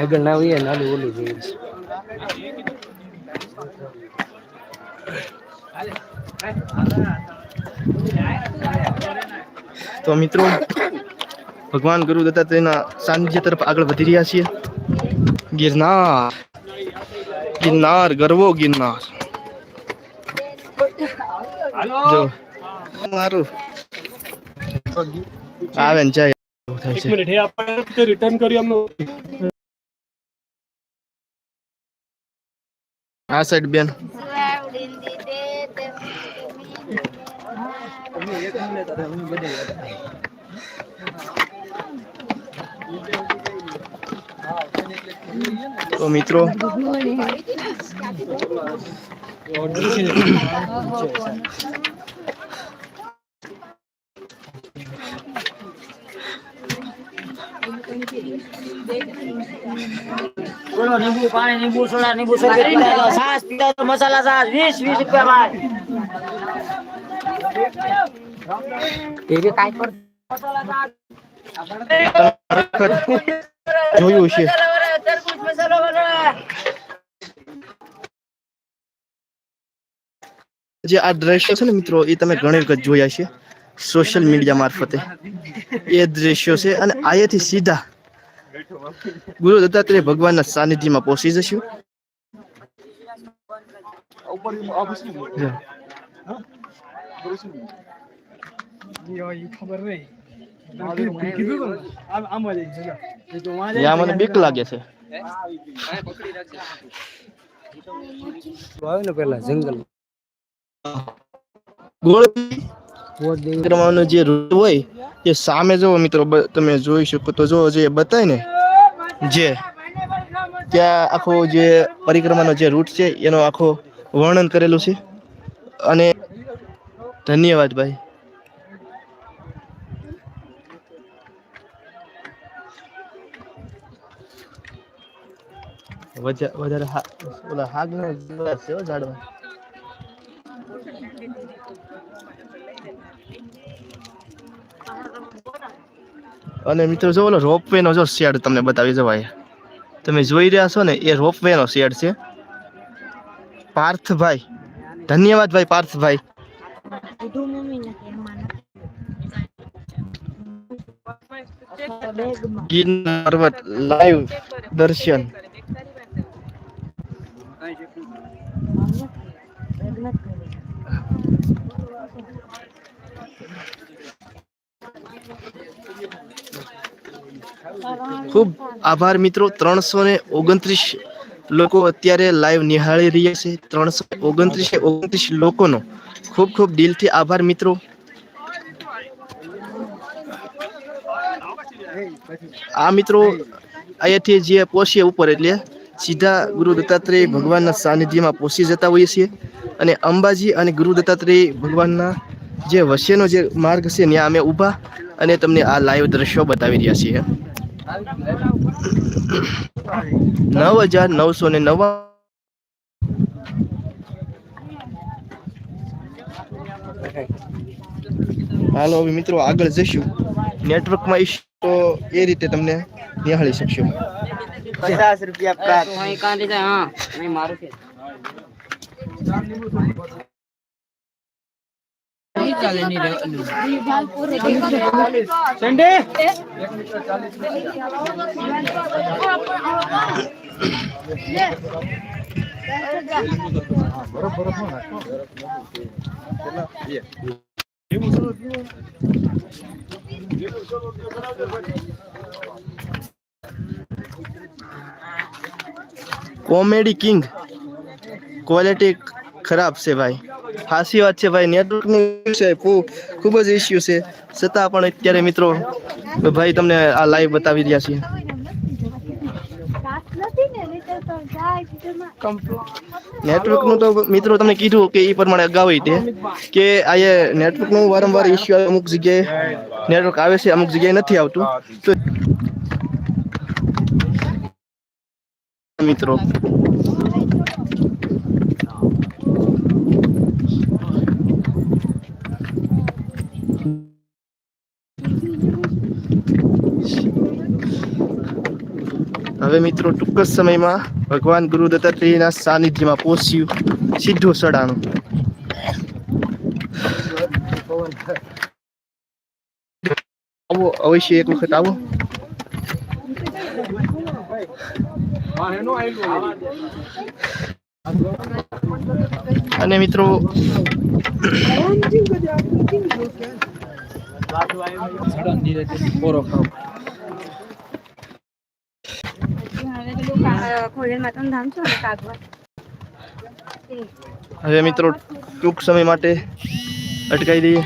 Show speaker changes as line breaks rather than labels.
આગળ ના હોય નાનું ઓલું જોઈએ.
તો મિત્રો ભગવાન ગુરુ દત્તાત્રેયના સાનિધ્ય તરફ આગળ વધી રહ્યા છીએ. ગિરનાર ગિરનાર ગરવો ગિરનાર. જો. મારું. આવે ને જાય.
એક મિનિટ હે આપણે રિટર્ન કર્યું અમને.
આ સાઈડ બેન. તો મિત્રો
બોલો, લીંબુ પાણી, લીંબુ સોડા, લીંબુ શરબત પીતા જાઓ. છાશ, પીતા તો મસાલા છાશ, વીસ વીસ રૂપિયા ભાઈ એવી કાંઈ
વખત જોયું છે
તરબૂચ મસાલો બનાવે.
જે આ દ્રશ્યો છે ને મિત્રો, એ તમે ઘણી વખત જોયા છે સોશિયલ મીડિયા મારફતે એ દ્રશ્યો છે અને આયાથી સીધા ગુરુ દત્તાત્રેય ભગવાનના સાનિધ્યમાં પહોંચી જશું? મને બીક લાગે છે.
ને પેલા જંગલ.
ગોળ પરિક્રમાનો જે રૂટ હોય, એ સામે જુઓ મિત્રો તમે જોઈ શકો તો જો જે બતાય ને, જે ત્યાં આખો જે પરિક્રમાનો જે રૂટ છે, એનો આખો વર્ણન કરેલું છે. અને ધન્યવાદ ભાઈ. વધારે હા- ઓલા હાગનો ઝાડવા. અને મિત્રો જો ઓલો રોપવે નો જો શેડ તમને બતાવી જવાય. તમે જોઈ રહ્યા છો ને, એ રોપવે નો શેડ છે. પાર્થભાઈ, ધન્યવાદ ભાઈ પાર્થભાઈ. ગીર પર્વત લાઈવ દર્શન. ખૂબ આભાર મિત્રો. ત્રણસો ને ઓગણત્રીસ લોકો અત્યારે લાઈવ નિહાળી રહ્યા છે. ત્રણસો ઓગણત્રીસ ઓગણત્રીસ લોકોનો ખૂબ ખૂબ દિલથી આભાર મિત્રો. આ મિત્રો અહીંયાથી જે પહોંચીએ ઉપર એટલે સીધા ગુરુ દત્તાત્રેય ભગવાનના સાનિધ્યમાં પહોંચી જતા હોઈએ છીએ. અને અંબાજી અને ગુરુ દત્તાત્રેય ભગવાનના જે વચ્ચેનો જે માર્ગ છે, ત્યાં અમે ઊભા અને તમને આ લાઈવ દ્રશ્યો બતાવી રહ્યા છીએ. નવ હજાર નવસો ને નવા હાલો હવે મિત્રો આગળ જઈશું. નેટવર્કમાં ઈશ તો એ રીતે તમને નિહાળી શકશો.
પચાસ રૂપિયા પ્રાપ્ત. અહીં કાંધી જાય હા અહીં મારું છે
કોમેડી કિંગ ક્વોલિટી ખરાબ છે ભાઈ હાસી વાત છે ભાઈ. નેટવર્કની છે. ખૂબ જ ઇસ્યુ છે. છતાં પણ અત્યારે મિત્રો, ભાઈ તમને આ લાઈવ બતાવી રહ્યા છીએ. નેટવર્કનું તો મિત્રો તમને કીધું કે એ પ્રમાણે અગાઉ તે, કે આ નેટવર્કનું વારંવાર ઇસ્યુ અમુક જગ્યાએ. નેટવર્ક આવે છે, અમુક જગ્યાએ નથી આવતું. તો મિત્રો હવે મિત્રો, ટૂંક જ સમયમાં ભગવાન ગુરુ દત્તાત્રેયના સાનિધ્યમાં પહોંચ્યું સીધું સડાણું આવો, અવશ્ય એક વખત આવો. અને મિત્રો હવે મિત્રો ટૂંક સમય માટે અટકાવી દઈએ.